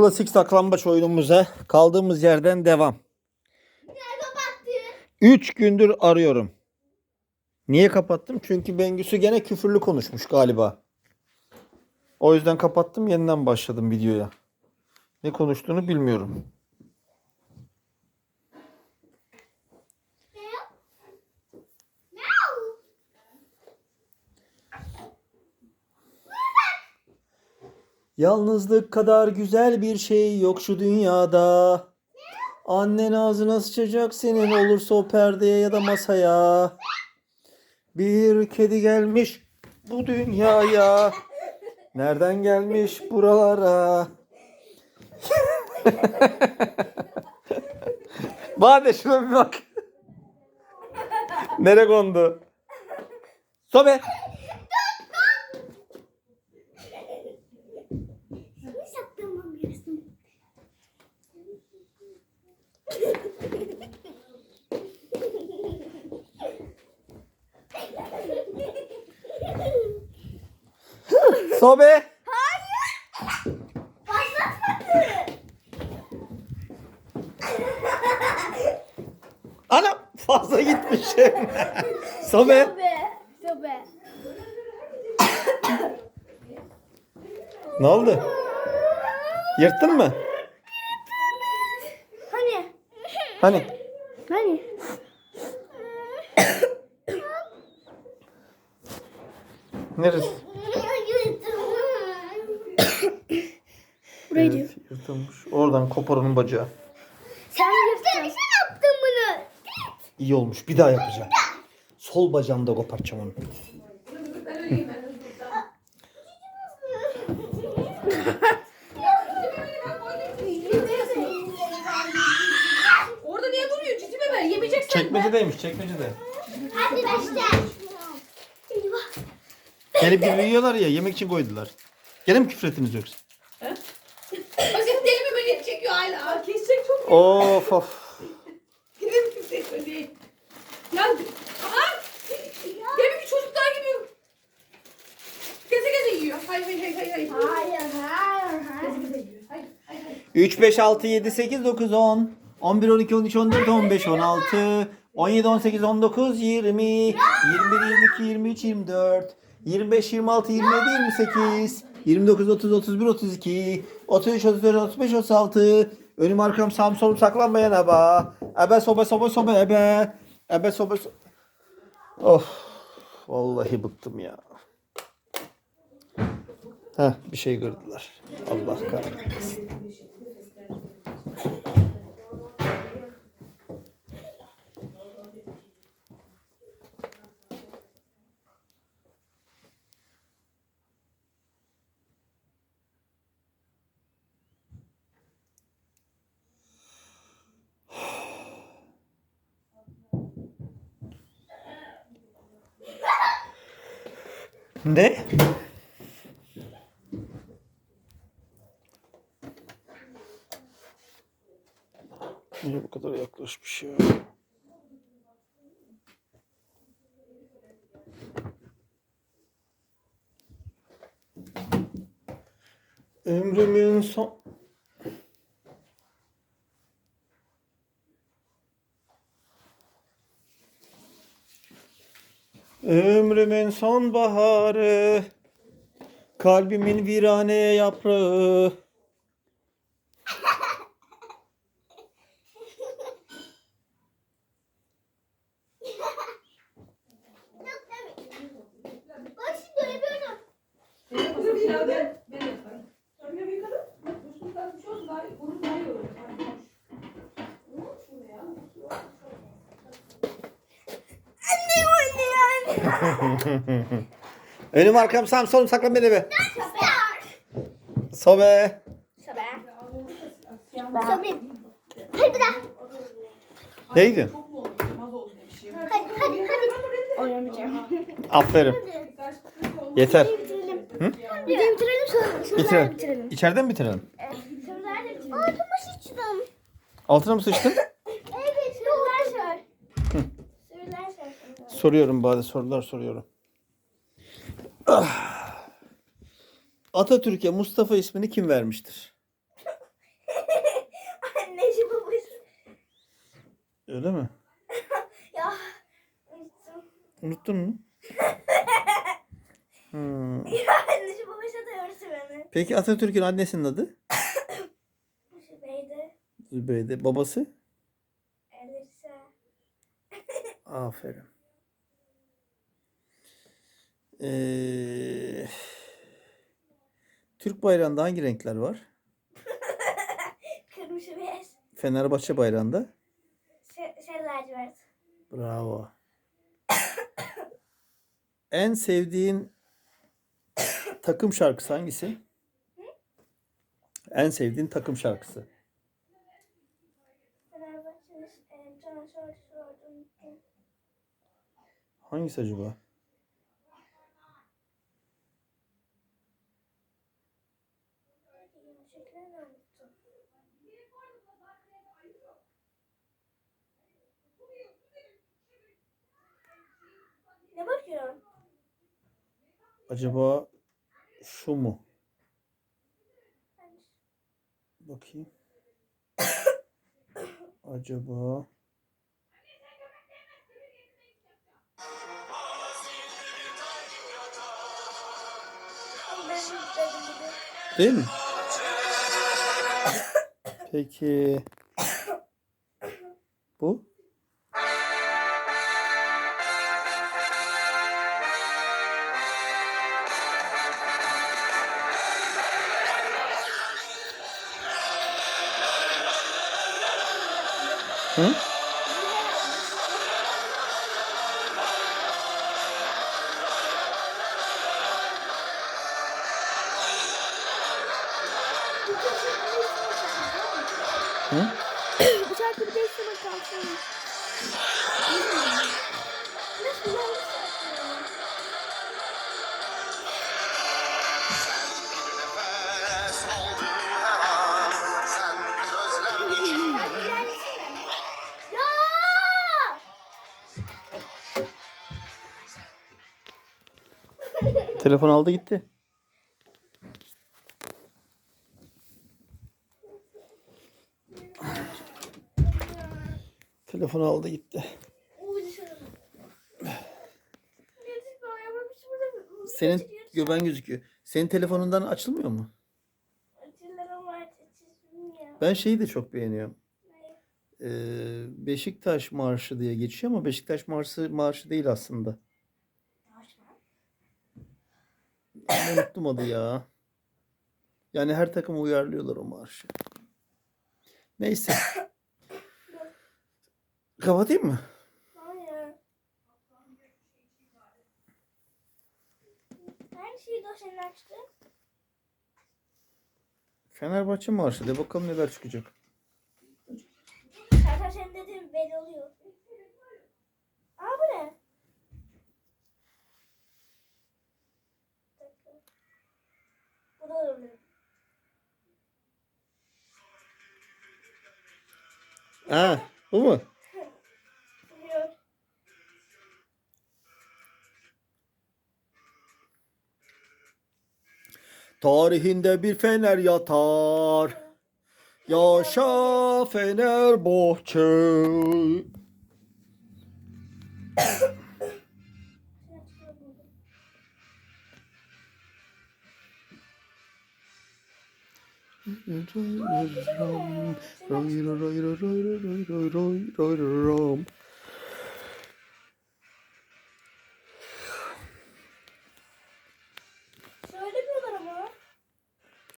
Klasik saklambaç oyunumuza kaldığımız yerden devam. kapattı? 3 gündür arıyorum. Niye kapattım? Çünkü Bengüsü gene küfürlü konuşmuş galiba. O yüzden kapattım yeniden başladım videoya. Ne konuştuğunu bilmiyorum. Yalnızlık kadar güzel bir şey yok şu dünyada. Annen ağzına sıçacak senin olursa o perdeye ya da masaya. Bir kedi gelmiş bu dünyaya. Nereden gelmiş buralara? Bade şuna bir bak. Nere kondu? Sobe. Sobe. Başlatmadı. Ana fazla gitmişim. Sobe. Sobe. Sobe. Ne oldu? Yırttın mı? Hani? Hani? Hani? Neresi? Burayı Evet, yırtılmış. Oradan kopar onun bacağı. Sen yırttın. Sen yaptın bunu. İyi olmuş. Bir daha yapacağım. Sol bacağını da kopartacağım onu. Orada niye duruyor cici bebe? Yemeyeceksin. Çekmecedeymiş çekmecede. Hadi başla. Eyvah. Gelip gibi yiyorlar ya yemek için koydular. Gene mi küfrettiniz yoksa? Bak senin deli mi beni çekiyor hala. Kesecek çok. Of of. Benim kimse değil. Ya aha. Demin ki çocuklar gibi. Geze geze yiyor. Hay hay hay hay hay. Hayır, hayır, hayır. Geze geze yiyor. Hay hay hay. 3, 5, 6, 7, 8, 9, 10, 11, 12, 13, 14, 15, 16, 17, 18, 19, 20, 21, 22, 23, 24, 25, 26, 27, 28, 29, 30, 31, 32, 33, 34, 35, 36, önüm arkam sağım solum saklanmayan eba. Ebe sobe sobe sobe ebe. Ebe sobe sobe. Of. Vallahi bıktım ya. Heh bir şey kırdılar. Allah kahretsin. Ne? Niye bu kadar yaklaşmış ya? Ömrümün son... Ömrümün sonbaharı Kalbimin virane yaprağı Bak şimdi yapıyorum. Kızım değil abi ben. Ben yaparım. Sonra bir yıkadım. Boşluktan bir şey olsun. Daha onun daha iyi olur. Önüm arkam sağım solum saklan beni be. Sobe. Sobe. Sobe. Hadi bir daha. Neydi? Hadi hadi hadi. Oynamayacağım. Aferin. Yeter. Bitirelim. Bir de bitirelim sonra, Bitirelim. bitirelim. İçeriden mi bitirelim? Bitirelim. Altıma sıçtım. Altına mı sıçtın? Soruyorum bazı sorular soruyorum. Ah. Atatürk'e Mustafa ismini kim vermiştir? Anneci babası. Öyle mi? ya unuttum. Unuttun mu? hmm. Ya anneci babası da örsün beni. Peki Atatürk'ün annesinin adı? Zübeyde. Zübeyde. Babası? Elisa. Aferin. Ee, Türk bayrağında hangi renkler var? Kırmızı beyaz. Fenerbahçe bayrağında. Şey, şey lacivert. Bravo. En sevdiğin takım şarkısı hangisi? En sevdiğin takım şarkısı. Fenerbahçe'nin e. Hangisi acaba? Ne bakıyorsun? Acaba şu mu? Bakayım. Acaba değil mi? Peki bu? Hı? Bu şarkı bir değişti bakalım. Telefon aldı gitti. Telefon aldı gitti. Senin göben gözüküyor. Senin telefonundan açılmıyor mu? Ben şeyi de çok beğeniyorum. Ee, Beşiktaş Marşı diye geçiyor ama Beşiktaş Marşı marşı değil aslında. Ama unuttum adı ya. Yani her takım uyarlıyorlar o marşı. Neyse. Kapatayım mı? Hayır. Her şeyi dosyanı açtı. Fenerbahçe marşı de bakalım neler çıkacak. Zaten senin dediğin belli oluyor. Aa bu ne? Bu da oluyor. Ha, bu mu? Tarihinde bir fener yatar. Yaşa Fenerbahçe. Ram, ram, ram, ram, ram, ram, ram, ram, ram, ram.